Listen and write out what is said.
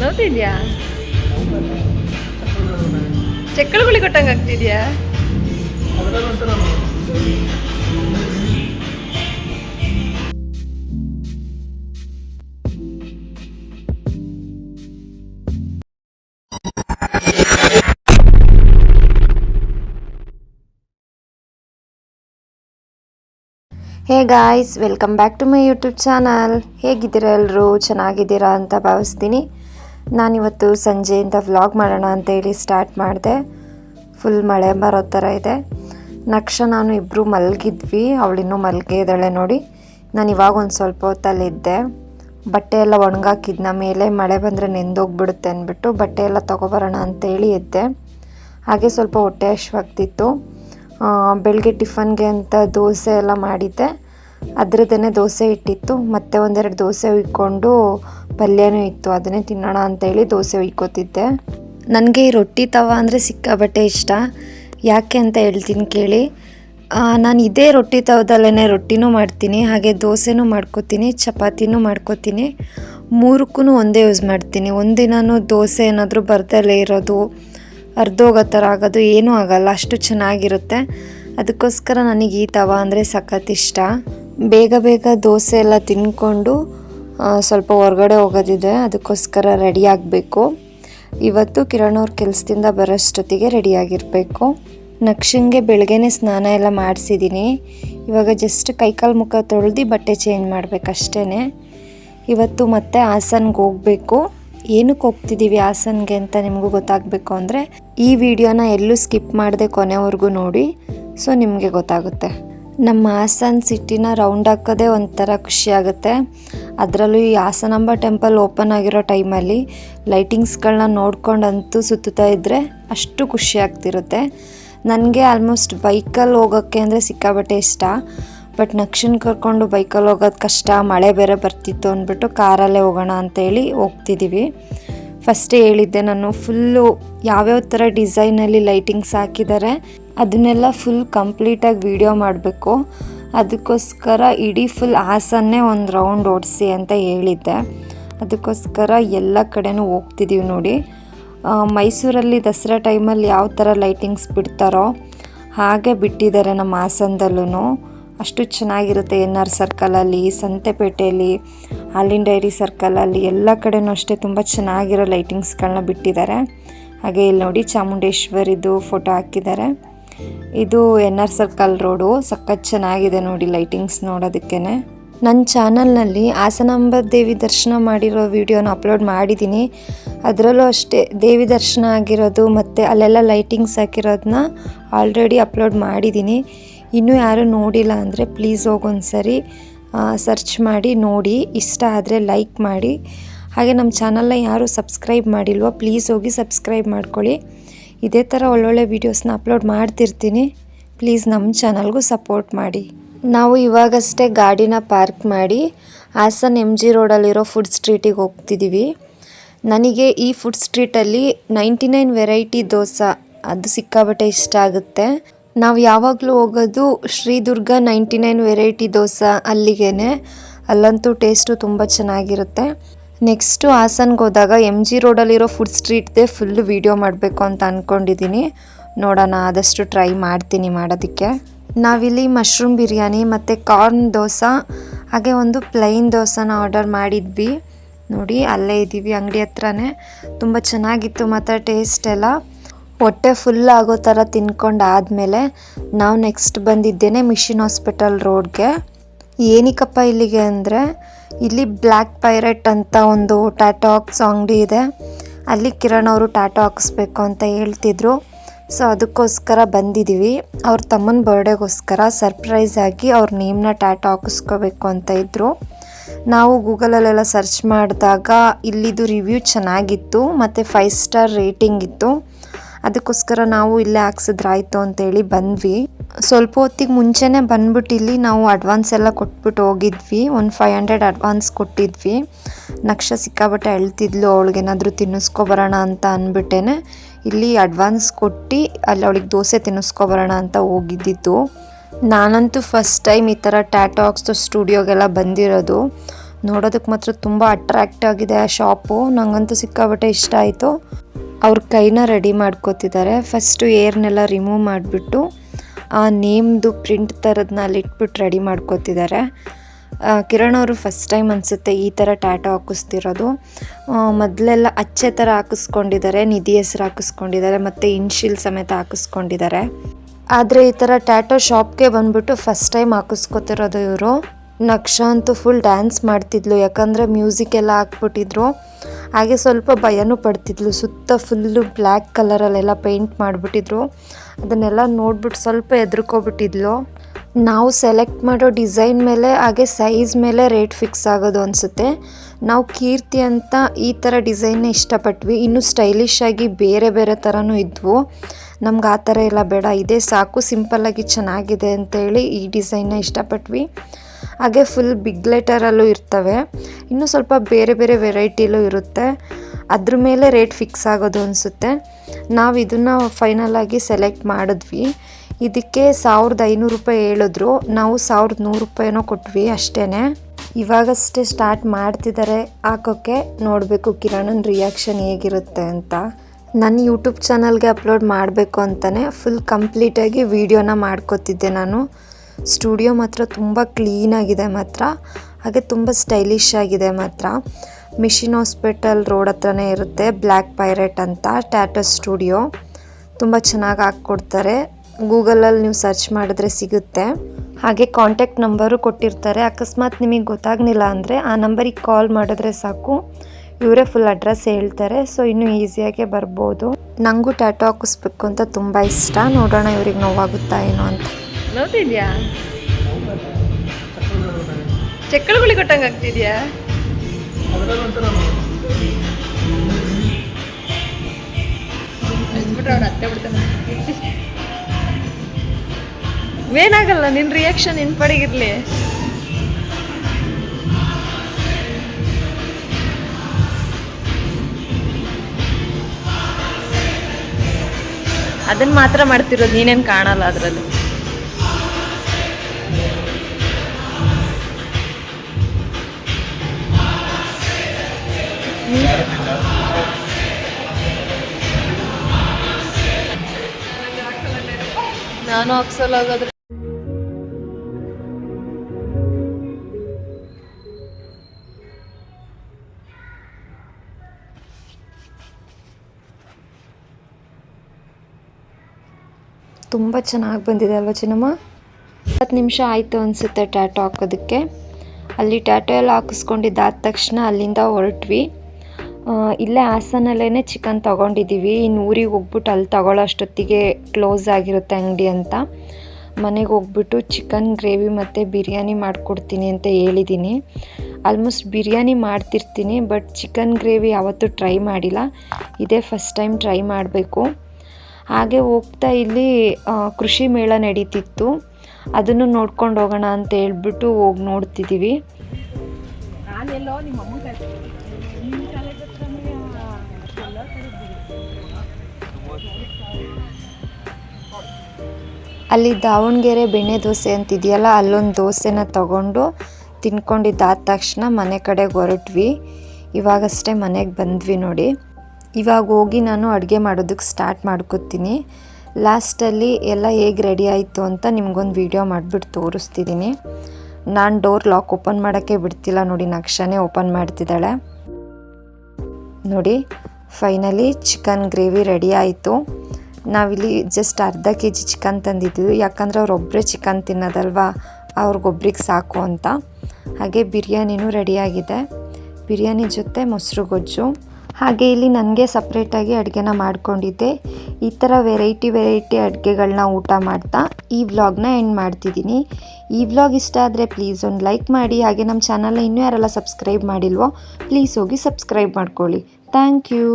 ನೋಡ್ತಿದ್ಯಾ ಚಕ್ಕಳುಗುಳಿ ಕೊಟ್ಟಂಗೆ ಆಗ್ತಿದ್ಯಾ hey guys, welcome back to my YouTube channel. ಹೇಗಿದ್ದೀರಾ ಎಲ್ಲರೂ ಚೆನ್ನಾಗಿದ್ದೀರಾ ಅಂತ ಭಾವಿಸ್ತೀನಿ. ನಾನಿವತ್ತು ಸಂಜೆಯಿಂದ ವ್ಲಾಗ್ ಮಾಡೋಣ ಅಂತೇಳಿ ಸ್ಟಾರ್ಟ್ ಮಾಡಿದೆ. ಫುಲ್ ಮಳೆ ಬರೋ ಥರ ಇದೆ. ನಕ್ಷ ನಾನು ಇಬ್ಬರು ಮಲಗಿದ್ವಿ. ಅವಳಿನ್ನೂ ಮಲಗೇ ಇದ್ದಾಳೆ ನೋಡಿ. ನಾನು ಇವಾಗ ಒಂದು ಸ್ವಲ್ಪ ಹೊತ್ತಲ್ಲಿದ್ದೆ. ಬಟ್ಟೆ ಎಲ್ಲ ಒಣಗಾಕಿದ್ನ ಮೇಲೆ ಮಳೆ ಬಂದರೆ ನೆಂದೋಗ್ಬಿಡುತ್ತೆ ಅಂದ್ಬಿಟ್ಟು ಬಟ್ಟೆ ಎಲ್ಲ ತೊಗೊಬರೋಣ ಅಂತೇಳಿ ಇದ್ದೆ ಹಾಗೆ ಸ್ವಲ್ಪ ಹೊಟ್ಟೆ ಹಶ್ವಾಗ್ತಿತ್ತು ಬೆಳಗ್ಗೆ ಟಿಫನ್ಗೆ ಅಂತ ದೋಸೆ ಎಲ್ಲ ಮಾಡಿದ್ದೆ. ಅದರದ್ದೇ ದೋಸೆ ಇಟ್ಟಿತ್ತು. ಮತ್ತೆ ಒಂದೆರಡು ದೋಸೆ ಉಯ್ಕೊಂಡು ಪಲ್ಯನೂ ಇತ್ತು. ಅದನ್ನೇ ತಿನ್ನೋಣ ಅಂತೇಳಿ ದೋಸೆ ಉಯ್ಕೋತಿದ್ದೆ ನನಗೆ ಈ ರೊಟ್ಟಿ ತವ ಅಂದರೆ ಸಿಕ್ಕಾಬಟ್ಟೆ ಇಷ್ಟ. ಯಾಕೆ ಅಂತ ಹೇಳ್ತೀನಿ ಕೇಳಿ. ನಾನು ಇದೇ ರೊಟ್ಟಿ ತವದಲ್ಲೇ ರೊಟ್ಟಿನೂ ಮಾಡ್ತೀನಿ. ಹಾಗೆ ದೋಸೆನೂ ಮಾಡ್ಕೋತೀನಿ, ಚಪಾತಿನೂ ಮಾಡ್ಕೋತೀನಿ. ಮೂರಕ್ಕೂ ಒಂದೇ ಯೂಸ್ ಮಾಡ್ತೀನಿ. ಒಂದಿನನೂ ದೋಸೆ ಏನಾದರೂ ಬರ್ದಲ್ಲೇ ಇರೋದು ಅರ್ಧೋಗೋ ಥರ ಆಗೋದು ಏನೂ ಆಗಲ್ಲ, ಅಷ್ಟು ಚೆನ್ನಾಗಿರುತ್ತೆ. ಅದಕ್ಕೋಸ್ಕರ ನನಗೆ ಈ ತವ ಅಂದರೆ ಸಖತ್ ಇಷ್ಟ. ಬೇಗ ಬೇಗ ದೋಸೆ ಎಲ್ಲ ತಿನ್ಕೊಂಡು ಸ್ವಲ್ಪ ಹೊರಗಡೆ ಹೋಗೋದಿದೆ, ಅದಕ್ಕೋಸ್ಕರ ರೆಡಿ ಆಗಬೇಕು. ಇವತ್ತು ಕಿರಣ್ ಅವ್ರ ಕೆಲಸದಿಂದ ಬರೋಷ್ಟೊತ್ತಿಗೆ ರೆಡಿಯಾಗಿರಬೇಕು ನಕ್ಷಂಗೆ ಬೆಳಗ್ಗೆನೇ ಸ್ನಾನ ಎಲ್ಲ ಮಾಡಿಸಿದ್ದೀನಿ ಇವಾಗ ಜಸ್ಟ್ ಕೈಕಾಲು ಮುಖ ತೊಳೆದು ಬಟ್ಟೆ ಚೇಂಜ್ ಮಾಡಬೇಕಷ್ಟೇ ಇವತ್ತು ಮತ್ತೆ ಹಾಸನ್ಗೆ ಹೋಗಬೇಕು. ಏನಕ್ಕೆ ಹೋಗ್ತಿದ್ದೀವಿ ಹಾಸನ್ಗೆ ಅಂತ ನಿಮಗೂ ಗೊತ್ತಾಗಬೇಕು ಅಂದರೆ ಈ ವಿಡಿಯೋನ ಎಲ್ಲೂ ಸ್ಕಿಪ್ ಮಾಡದೆ ಕೊನೆವರೆಗೂ ನೋಡಿ. ಸೊ, ನಿಮಗೆ ಗೊತ್ತಾಗುತ್ತೆ. ನಮ್ಮ ಹಾಸನ್ ಸಿಟಿನ ರೌಂಡ್ ಹಾಕೋದೇ ಒಂಥರ ಖುಷಿ ಆಗುತ್ತೆ ಅದರಲ್ಲೂ ಈ ಹಾಸನಾಂಬ ಟೆಂಪಲ್ ಓಪನ್ ಆಗಿರೋ ಟೈಮಲ್ಲಿ ಲೈಟಿಂಗ್ಸ್ಗಳನ್ನ ನೋಡ್ಕೊಂಡಂತೂ ಸುತ್ತುತ್ತಾ ಇದ್ದರೆ ಅಷ್ಟು ಖುಷಿ ಆಗ್ತಿರುತ್ತೆ. ನನಗೆ ಆಲ್ಮೋಸ್ಟ್ ಬೈಕಲ್ಲಿ ಹೋಗೋಕ್ಕೆ ಅಂದರೆ ಸಿಕ್ಕಾಬಟ್ಟೆ ಇಷ್ಟ. ಬಟ್ ನಕ್ಷನ್ ಕರ್ಕೊಂಡು ಬೈಕಲ್ಲಿ ಹೋಗೋದು ಕಷ್ಟ, ಮಳೆ ಬೇರೆ ಬರ್ತಿತ್ತು ಅಂದ್ಬಿಟ್ಟು ಕಾರಲ್ಲೇ ಹೋಗೋಣ ಅಂತೇಳಿ ಹೋಗ್ತಿದ್ದೀವಿ ಫಸ್ಟೇ ಹೇಳಿದ್ದೆ ನಾನು ಫುಲ್ಲು ಯಾವ್ಯಾವ ಥರ ಡಿಸೈನಲ್ಲಿ ಲೈಟಿಂಗ್ಸ್ ಹಾಕಿದ್ದಾರೆ ಅದನ್ನೆಲ್ಲ ಫುಲ್ ಕಂಪ್ಲೀಟಾಗಿ ವಿಡಿಯೋ ಮಾಡಬೇಕು. ಅದಕ್ಕೋಸ್ಕರ ಇಡೀ ಫುಲ್ ಹಾಸನ್ನೇ ಒಂದು ರೌಂಡ್ ಓಡಿಸಿ ಅಂತ ಹೇಳಿದ್ದೆ. ಅದಕ್ಕೋಸ್ಕರ ಎಲ್ಲ ಕಡೆನೂ ಹೋಗ್ತಿದ್ದೀವಿ ನೋಡಿ. ಮೈಸೂರಲ್ಲಿ ದಸರಾ ಟೈಮಲ್ಲಿ ಯಾವ ಥರ ಲೈಟಿಂಗ್ಸ್ ಬಿಡ್ತಾರೋ ಹಾಗೆ ಬಿಟ್ಟಿದ್ದಾರೆ ನಮ್ಮ ಹಾಸನದಲ್ಲೂ ಅಷ್ಟು ಚೆನ್ನಾಗಿರುತ್ತೆ ಎನ್ ಆರ್ ಸರ್ಕಲಲ್ಲಿ, ಸಂತೆಪೇಟೆಯಲ್ಲಿ, ಹಾಲಿನ ಡೈರಿ ಸರ್ಕಲಲ್ಲಿ, ಎಲ್ಲ ಕಡೆನೂ ಅಷ್ಟೇ ತುಂಬ ಚೆನ್ನಾಗಿರೋ ಲೈಟಿಂಗ್ಸ್ಗಳನ್ನ ಬಿಟ್ಟಿದ್ದಾರೆ. ಹಾಗೆ ಇಲ್ಲಿ ನೋಡಿ ಚಾಮುಂಡೇಶ್ವರಿದು ಫೋಟೋ ಹಾಕಿದ್ದಾರೆ. ಇದು ಎನ್ ಆರ್ ಸರ್ಕಲ್ ರೋಡು, ಸಖತ್ ಚೆನ್ನಾಗಿದೆ ನೋಡಿ ಲೈಟಿಂಗ್ಸ್ ನೋಡೋದಕ್ಕೇ ನನ್ನ ಚಾನಲ್ನಲ್ಲಿ ಹಾಸನಾಂಬ ದೇವಿ ದರ್ಶನ ಮಾಡಿರೋ ವಿಡಿಯೋನ ಅಪ್ಲೋಡ್ ಮಾಡಿದ್ದೀನಿ. ಅದರಲ್ಲೂ ಅಷ್ಟೇ, ದೇವಿ ದರ್ಶನ ಆಗಿರೋದು ಮತ್ತು ಅಲ್ಲೆಲ್ಲ ಲೈಟಿಂಗ್ಸ್ ಹಾಕಿರೋದನ್ನ ಆಲ್ರೆಡಿ ಅಪ್ಲೋಡ್ ಮಾಡಿದ್ದೀನಿ. ಇನ್ನೂ ಯಾರೂ ನೋಡಿಲ್ಲ ಅಂದರೆ ಪ್ಲೀಸ್ ಹೋಗೊಂದ್ಸರಿ ಸರ್ಚ್ ಮಾಡಿ, ನೋಡಿ. ಇಷ್ಟ ಆದರೆ ಲೈಕ್ ಮಾಡಿ. ಹಾಗೆ ನಮ್ಮ ಚಾನಲ್ನ ಯಾರೂ ಸಬ್ಸ್ಕ್ರೈಬ್ ಮಾಡಿಲ್ವೋ ಪ್ಲೀಸ್ ಹೋಗಿ ಸಬ್ಸ್ಕ್ರೈಬ್ ಮಾಡ್ಕೊಳ್ಳಿ. ಇದೇ ಥರ ಒಳ್ಳೊಳ್ಳೆ ವೀಡಿಯೋಸ್ನ ಅಪ್ಲೋಡ್ ಮಾಡ್ತಿರ್ತೀನಿ. ಪ್ಲೀಸ್ ನಮ್ಮ ಚಾನಲ್ಗೂ ಸಪೋರ್ಟ್ ಮಾಡಿ. ನಾವು ಇವಾಗಷ್ಟೇ ಗಾಡಿನ ಪಾರ್ಕ್ ಮಾಡಿ, ಹಾಸನ್ ಎಂ ಜಿ ರೋಡಲ್ಲಿರೋ ಫುಡ್ ಸ್ಟ್ರೀಟಿಗೆ ಹೋಗ್ತಿದ್ದೀವಿ ನನಗೆ ಈ ಫುಡ್ ಸ್ಟ್ರೀಟಲ್ಲಿ ನೈಂಟಿ ನೈನ್ ವೆರೈಟಿ ದೋಸೆ, ಅದು ಸಿಕ್ಕಾಬಟ್ಟೆ ಇಷ್ಟ ಆಗುತ್ತೆ. ನಾವು ಯಾವಾಗಲೂ ಹೋಗೋದು Sri Durga ninety nine variety dosa ಅಲ್ಲಿಗೇ ಅಲ್ಲಂತೂ ಟೇಸ್ಟು ತುಂಬ ಚೆನ್ನಾಗಿರುತ್ತೆ. ನೆಕ್ಸ್ಟು ಹಾಸನ್ಗೆ ಹೋದಾಗ ಎಂ ಜಿ ರೋಡಲ್ಲಿರೋ ಫುಡ್ ಸ್ಟ್ರೀಟ್ದೇ ಫುಲ್ ವೀಡಿಯೋ ಮಾಡಬೇಕು ಅಂತ ಅಂದ್ಕೊಂಡಿದ್ದೀನಿ ನೋಡೋಣ, ಆದಷ್ಟು ಟ್ರೈ ಮಾಡ್ತೀನಿ ಮಾಡೋದಕ್ಕೆ. ನಾವಿಲ್ಲಿ ಮಶ್ರೂಮ್ ಬಿರಿಯಾನಿ ಮತ್ತು ಕಾರ್ನ್ ದೋಸೆ, ಹಾಗೆ ಒಂದು ಪ್ಲೈನ್ ದೋಸೆನ ಆರ್ಡರ್ ಮಾಡಿದ್ವಿ. ನೋಡಿ, ಅಲ್ಲೇ ಇದ್ದೀವಿ ಅಂಗಡಿ ಹತ್ರನೇ. ತುಂಬ ಚೆನ್ನಾಗಿತ್ತು ಮತ್ತು ಟೇಸ್ಟ್ ಎಲ್ಲ. ಹೊಟ್ಟೆ ಫುಲ್ ಆಗೋ ಥರ ತಿನ್ಕೊಂಡು ಆದಮೇಲೆ ನಾವು ನೆಕ್ಸ್ಟ್ ಬಂದಿದ್ದೇನೆ ಮಿಷಿನ್ ಹಾಸ್ಪಿಟಲ್ ರೋಡ್ಗೆ. ಏನಕ್ಕಪ್ಪ ಇಲ್ಲಿಗೆ ಅಂದರೆ, ಇಲ್ಲಿ ಬ್ಲ್ಯಾಕ್ ಪೈರೆಟ್ ಅಂತ ಒಂದು ಟ್ಯಾಟೋ ಹಾಕ್ಸ್ ಅಂಗಡಿ ಇದೆ. ಅಲ್ಲಿ ಕಿರಣ್ ಅವರು ಟ್ಯಾಟೋ ಹಾಕಿಸ್ಬೇಕು ಅಂತ ಹೇಳ್ತಿದ್ರು. ಸೊ ಅದಕ್ಕೋಸ್ಕರ ಬಂದಿದ್ದೀವಿ ಅವ್ರ ತಮ್ಮನ ಬರ್ಡೇಗೋಸ್ಕರ ಸರ್ಪ್ರೈಸ್ ಆಗಿ ಅವ್ರ ನೇಮ್ನ ಟ್ಯಾಟೋ ಹಾಕಿಸ್ಕೋಬೇಕು ಅಂತ ಇದ್ದರು ನಾವು ಗೂಗಲಲ್ಲೆಲ್ಲ ಸರ್ಚ್ ಮಾಡಿದಾಗ ಇಲ್ಲಿದು ರಿವ್ಯೂ ಚೆನ್ನಾಗಿತ್ತು, ಮತ್ತು ಫೈವ್ ಸ್ಟಾರ್ ರೇಟಿಂಗ್ ಇತ್ತು. ಅದಕ್ಕೋಸ್ಕರ ನಾವು ಇಲ್ಲೇ ಹಾಕ್ಸಿದ್ರಾಯ್ತು ಅಂತೇಳಿ ಬಂದ್ವಿ. ಸ್ವಲ್ಪ ಹೊತ್ತಿಗೆ ಮುಂಚೆನೇ ಬಂದ್ಬಿಟ್ಟು ಇಲ್ಲಿ ನಾವು ಅಡ್ವಾನ್ಸ್ ಎಲ್ಲ ಕೊಟ್ಬಿಟ್ಟು ಹೋಗಿದ್ವಿ. ಒಂದು ಫೈವ್ ಹಂಡ್ರೆಡ್ ಅಡ್ವಾನ್ಸ್ ಕೊಟ್ಟಿದ್ವಿ. ನಕ್ಷ ಸಿಕ್ಕಾಬಟ್ಟೆ ಅಳ್ತಿದ್ಲು ಅವಳಿಗೇನಾದರೂ ತಿನ್ನಿಸ್ಕೊಬರೋಣ ಅಂತ ಅಂದ್ಬಿಟ್ಟೇನೆ ಇಲ್ಲಿ ಅಡ್ವಾನ್ಸ್ ಕೊಟ್ಟು ಅಲ್ಲಿ ಅವಳಿಗೆ ದೋಸೆ ತಿನ್ನಿಸ್ಕೊಬರೋಣ ಅಂತ ಹೋಗಿದ್ದಿತ್ತು ನಾನಂತೂ ಫಸ್ಟ್ ಟೈಮ್ ಈ ಥರ ಟ್ಯಾಟಾಕ್ಸ್ ಸ್ಟುಡಿಯೋಗೆಲ್ಲ ಬಂದಿರೋದು. ನೋಡೋದಕ್ಕೆ ಮಾತ್ರ ತುಂಬ ಅಟ್ರಾಕ್ಟ್ ಆಗಿದೆ ಆ ಶಾಪು ನನಗಂತೂ ಸಿಕ್ಕಾಬಟ್ಟೆ ಇಷ್ಟ ಆಯಿತು. ಅವ್ರ ಕೈನ ರೆಡಿ ಮಾಡ್ಕೋತಿದ್ದಾರೆ. ಫಸ್ಟು ಏರ್ನೆಲ್ಲ ರಿಮೂವ್ ಮಾಡಿಬಿಟ್ಟು ಆ ನೇಮ್ದು ಪ್ರಿಂಟ್ ಥರದ್ನ ಅಲ್ಲಿಟ್ಬಿಟ್ಟು ರೆಡಿ ಮಾಡ್ಕೋತಿದ್ದಾರೆ. ಕಿರಣ್ ಅವರು ಫಸ್ಟ್ ಟೈಮ್ ಅನಿಸುತ್ತೆ ಈ ಥರ ಟ್ಯಾಟೋ ಹಾಕಿಸ್ತಿರೋದು. ಮೊದಲೆಲ್ಲ ಅಚ್ಚೆ ಥರ ಹಾಕಿಸ್ಕೊಂಡಿದ್ದಾರೆ, ನಿಧಿ ಹೆಸರು ಹಾಕಿಸ್ಕೊಂಡಿದ್ದಾರೆ, ಮತ್ತು ಇನ್ಶಿಲ್ ಸಮೇತ ಹಾಕಿಸ್ಕೊಂಡಿದ್ದಾರೆ. ಆದರೆ ಈ ಥರ ಟ್ಯಾಟೋ ಶಾಪ್ಗೆ ಬಂದುಬಿಟ್ಟು ಫಸ್ಟ್ ಟೈಮ್ ಹಾಕಿಸ್ಕೊತಿರೋದು ಇವರು. ನಕ್ಷ ಅಂತೂ ಫುಲ್ ಡ್ಯಾನ್ಸ್ ಮಾಡ್ತಿದ್ಲು, ಯಾಕಂದರೆ ಮ್ಯೂಸಿಕ್ ಎಲ್ಲ ಹಾಕ್ಬಿಟ್ಟಿದ್ರು. ಹಾಗೆ ಸ್ವಲ್ಪ ಭಯನೂ ಪಡ್ತಿದ್ಲು. ಸುತ್ತ ಫುಲ್ಲು ಬ್ಲ್ಯಾಕ್ ಕಲರಲ್ಲೆಲ್ಲ ಪೇಂಟ್ ಮಾಡಿಬಿಟ್ಟಿದ್ರು. ಅದನ್ನೆಲ್ಲ ನೋಡ್ಬಿಟ್ಟು ಸ್ವಲ್ಪ ಹೆದರ್ಕೊಬಿಟ್ಟಿದ್ಲು. ನಾವು ಸೆಲೆಕ್ಟ್ ಮಾಡೋ ಡಿಸೈನ್ ಮೇಲೆ, ಹಾಗೆ ಸೈಜ್ ಮೇಲೆ ರೇಟ್ ಫಿಕ್ಸ್ ಆಗೋದು ಅನಿಸುತ್ತೆ. ನಾವು ಕೀರ್ತಿ ಅಂತ ಈ ಥರ ಡಿಸೈನ್ನೇ ಇಷ್ಟಪಟ್ವಿ. ಇನ್ನು ಸ್ಟೈಲಿಶ್ ಆಗಿ ಬೇರೆ ಬೇರೆ ಥರನೂ ಇದ್ವು. ನಮ್ಗೆ ಆ ಥರ ಎಲ್ಲ ಬೇಡ. ಇದೇ ಸಾಕು ಸಿಂಪಲ್ಲಾಗಿ ಚೆನ್ನಾಗಿದೆ ಅಂತೇಳಿ ಈ ಡಿಸೈನ್ನ ಇಷ್ಟಪಟ್ವಿ. ಹಾಗೆ ಫುಲ್ ಬಿಗ್ ಲೆಟರಲ್ಲೂ ಇರ್ತವೆ. ಇನ್ನು ಸ್ವಲ್ಪ ಬೇರೆ ಬೇರೆ ವೆರೈಟಿಲೂ ಇರುತ್ತೆ. ಅದ್ರ ಮೇಲೆ ರೇಟ್ ಫಿಕ್ಸ್ ಆಗೋದು ಅನಿಸುತ್ತೆ. ನಾವು ಇದನ್ನು ಫೈನಲಾಗಿ ಸೆಲೆಕ್ಟ್ ಮಾಡಿದ್ವಿ. ಇದಕ್ಕೆ ಸಾವಿರದ ಐನೂರು ರೂಪಾಯಿ ಹೇಳಿದ್ರು. ನಾವು ಸಾವಿರದ ನೂರು ರೂಪಾಯಿನೋ ಕೊಟ್ವಿ ಅಷ್ಟೇ ಇವಾಗಷ್ಟೇ ಸ್ಟಾರ್ಟ್ ಮಾಡ್ತಿದ್ದಾರೆ ಹಾಕೋಕ್ಕೆ ನೋಡಬೇಕು ಕಿರಣನ್ ರಿಯಾಕ್ಷನ್ ಹೇಗಿರುತ್ತೆ ಅಂತ. ನನ್ನ ಯೂಟ್ಯೂಬ್ ಚಾನಲ್ಗೆ ಅಪ್ಲೋಡ್ ಮಾಡಬೇಕು ಅಂತಲೇ ಫುಲ್ ಕಂಪ್ಲೀಟಾಗಿ ವೀಡಿಯೋನ ಮಾಡ್ಕೋತಿದ್ದೆ ನಾನು. ಸ್ಟುಡಿಯೋ ಮಾತ್ರ ತುಂಬ ಕ್ಲೀನಾಗಿದೆ ಮಾತ್ರ, ಹಾಗೆ ತುಂಬ ಸ್ಟೈಲಿಶ್ ಆಗಿದೆ ಮಾತ್ರ. ಮಿಷಿನ್ ಹಾಸ್ಪಿಟಲ್ ರೋಡ್ ಹತ್ರನೇ ಇರುತ್ತೆ, ಬ್ಲ್ಯಾಕ್ ಪೈರೇಟ್ ಅಂತ, ಟ್ಯಾಟೋ ಸ್ಟುಡಿಯೋ. ತುಂಬ ಚೆನ್ನಾಗಿ ಹಾಕ್ಕೊಡ್ತಾರೆ. ಗೂಗಲಲ್ಲಿ ನೀವು ಸರ್ಚ್ ಮಾಡಿದ್ರೆ ಸಿಗುತ್ತೆ. ಹಾಗೆ ಕಾಂಟ್ಯಾಕ್ಟ್ ನಂಬರು ಕೊಟ್ಟಿರ್ತಾರೆ. ಅಕಸ್ಮಾತ್ ನಿಮಗೆ ಗೊತ್ತಾಗಲಿಲ್ಲ ಅಂದರೆ ಆ ನಂಬರಿಗೆ ಕಾಲ್ ಮಾಡಿದ್ರೆ ಸಾಕು. ಇವರೇ ಫುಲ್ ಅಡ್ರೆಸ್ ಹೇಳ್ತಾರೆ. ಸೊ ಇನ್ನೂ ಈಸಿಯಾಗೆ ಬರ್ಬೋದು. ನನಗೂ ಟ್ಯಾಟೋ ಹಾಕಿಸ್ಬೇಕು ಅಂತ ತುಂಬ ಇಷ್ಟ. ನೋಡೋಣ ಇವ್ರಿಗೆ ನೋವಾಗುತ್ತಾ ಏನೋ ಅಂತ. ನೋಡ್ತಿದ್ಯಾ? ಚಕ್ಕಳುಗುಳಿ ಕೊಟ್ಟಂಗೆ ಆಗ್ತಿದ್ಯಾ ಬಿಡ್ತಾನೆ. ಏನಾಗಲ್ಲ ನಿನ್ನ ರಿಯಾಕ್ಷನ್ ನಿನ್ ಪಡೆಗಿರ್ಲಿ. ಅದನ್ನ ಮಾತ್ರ ಮಾಡ್ತಿರೋದು ನೀನೇನು ಕಾಣಲ್ಲ ಅದರಲ್ಲಿ. ನಾನು ಹಾಕ್ಸಲ್ಲ ಹಾಗಾದ್ರೆ. ತುಂಬ ಚೆನ್ನಾಗಿ ಬಂದಿದೆ ಅಲ್ವಾ ಚಿನ್ನಮ್ಮ? ಹತ್ತು ನಿಮಿಷ ಆಯಿತು ಅನಿಸುತ್ತೆ ಟ್ಯಾಟೋ ಹಾಕೋದಕ್ಕೆ. ಅಲ್ಲಿ ಟ್ಯಾಟೋ ಎಲ್ಲ ಹಾಕಿಸ್ಕೊಂಡಿದ್ದಾದ ತಕ್ಷಣ ಅಲ್ಲಿಂದ ಹೊರಟ್ವಿ. ಇಲ್ಲೇ ಹಾಸನಲ್ಲೇ ಚಿಕನ್ ತೊಗೊಂಡಿದ್ದೀವಿ. ಇನ್ನು ಊರಿಗೆ ಹೋಗ್ಬಿಟ್ಟು ಅಲ್ಲಿ ತಗೊಳ್ಳೋ ಅಷ್ಟೊತ್ತಿಗೆ ಕ್ಲೋಸ್ ಆಗಿರುತ್ತೆ ಅಂಗಡಿ ಅಂತ. ಮನೆಗೆ ಹೋಗ್ಬಿಟ್ಟು ಚಿಕನ್, ಗ್ರೇವಿ ಮತ್ತು ಬಿರಿಯಾನಿ ಮಾಡಿಕೊಡ್ತೀನಿ ಅಂತ ಹೇಳಿದ್ದೀನಿ. ಆಲ್ಮೋಸ್ಟ್ ಬಿರಿಯಾನಿ ಮಾಡ್ತಿರ್ತೀನಿ, ಬಟ್ ಚಿಕನ್, ಗ್ರೇವಿ ಯಾವತ್ತೂ ಟ್ರೈ ಮಾಡಿಲ್ಲ. ಇದೇ ಫಸ್ಟ್ ಟೈಮ್ ಟ್ರೈ ಮಾಡಬೇಕು. ಹಾಗೆ ಹೋಗ್ತಾ ಇಲ್ಲಿ ಕೃಷಿ ಮೇಳ ನಡೀತಿತ್ತು. ಅದನ್ನು ನೋಡ್ಕೊಂಡು ಹೋಗೋಣ ಅಂತ ಹೇಳ್ಬಿಟ್ಟು ಹೋಗಿ ನೋಡ್ತಿದ್ದೀವಿ. ಅಲ್ಲಿ ದಾವಣಗೆರೆ ಬೆಣ್ಣೆ ದೋಸೆ ಅಂತಿದೆಯಲ್ಲ, ಅಲ್ಲೊಂದು ದೋಸೆನ ತಗೊಂಡು ತಿನ್ಕೊಂಡಿದ್ದಾದ ತಕ್ಷಣ ಮನೆ ಕಡೆಗೆ ಹೊರಟ್ವಿ. ಇವಾಗಷ್ಟೇ ಮನೆಗೆ ಬಂದ್ವಿ ನೋಡಿ. ಇವಾಗ ಹೋಗಿ ನಾನು ಅಡುಗೆ ಮಾಡೋದಕ್ಕೆ ಸ್ಟಾರ್ಟ್ ಮಾಡ್ಕೊತೀನಿ. ಲಾಸ್ಟಲ್ಲಿ ಎಲ್ಲ ಹೇಗೆ ರೆಡಿ ಆಯಿತು ಅಂತ ನಿಮ್ಗೊಂದು ವಿಡಿಯೋ ಮಾಡಿಬಿಟ್ಟು ತೋರಿಸ್ತಿದ್ದೀನಿ ನಾನು ಡೋರ್ ಲಾಕ್ ಓಪನ್ ಮಾಡೋಕ್ಕೆ ಬಿಡ್ತಿಲ್ಲ ನೋಡಿ, ನಕ್ಷನೇ ಓಪನ್ ಮಾಡ್ತಿದ್ದಾಳೆ. ನೋಡಿ, ಫೈನಲಿ ಚಿಕನ್ ಗ್ರೇವಿ ರೆಡಿ ಆಯಿತು. ನಾವಿಲ್ಲಿ ಜಸ್ಟ್ ಅರ್ಧ ಕೆ ಜಿ ಚಿಕನ್ ತಂದಿದ್ದೀವಿ ಯಾಕಂದರೆ ಅವರೊಬ್ಬರೇ ಚಿಕನ್ ತಿನ್ನೋದಲ್ವಾ? ಅವ್ರಿಗೊಬ್ರಿಗೆ ಸಾಕು ಅಂತ. ಹಾಗೆ ಬಿರಿಯಾನಿನೂ ರೆಡಿಯಾಗಿದೆ ಬಿರಿಯಾನಿ ಜೊತೆ ಮೊಸರು ಗೊಜ್ಜು. ಹಾಗೆ ಇಲ್ಲಿ ನನಗೆ ಸಪ್ರೇಟಾಗಿ ಅಡುಗೆನ ಮಾಡ್ಕೊಂಡಿದ್ದೆ. ಈ ಥರ ವೆರೈಟಿ ವೆರೈಟಿ ಅಡುಗೆಗಳನ್ನ ಊಟ ಮಾಡ್ತಾ ಈ ವ್ಲಾಗ್ನ ಎಂಡ್ ಮಾಡ್ತಿದ್ದೀನಿ. ಈ ವ್ಲಾಗ್ ಇಷ್ಟ ಆದರೆ ಪ್ಲೀಸ್ ಒಂದು ಲೈಕ್ ಮಾಡಿ. ಹಾಗೆ ನಮ್ಮ ಚಾನಲ್ನ ಇನ್ನೂ ಯಾರೆಲ್ಲ ಸಬ್ಸ್ಕ್ರೈಬ್ ಮಾಡಿಲ್ವೋ ಪ್ಲೀಸ್ ಹೋಗಿ ಸಬ್ಸ್ಕ್ರೈಬ್ ಮಾಡ್ಕೊಳ್ಳಿ. Thank you